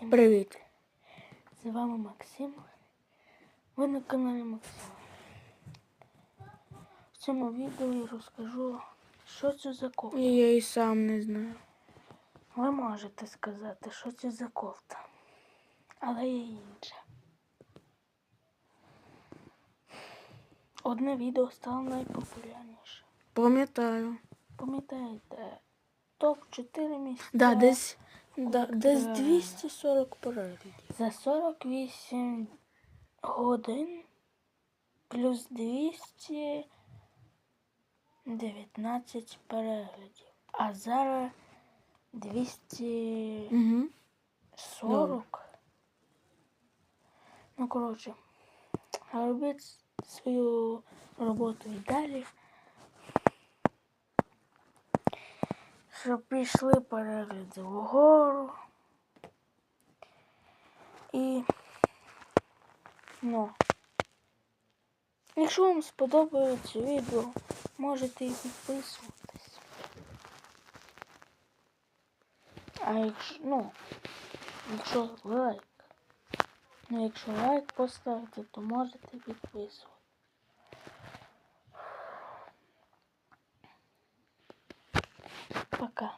Всім Привіт. з вами Максим. Ви на каналі Максим. В цьому відео я розкажу, що це за кофта. Я і сам не знаю. Ви можете сказати, що це за кофта. Але є інше. Одне відео стало найпопулярніше. Пам'ятаю. Пам'ятаєте, топ-4 місця. Да, десь, да, десь Е. 240 переглядів. За 48 годин плюс 219 переглядів. А зараз 240. Угу. Ну, коротше, робіть свою роботу і далі. Щоб пішли перегляди вгору. І ну, якщо вам сподобається відео, можете і підписуватись. А якщо, ну, якщо лайк, ну якщо лайк поставити, то можете підписувати. Пока.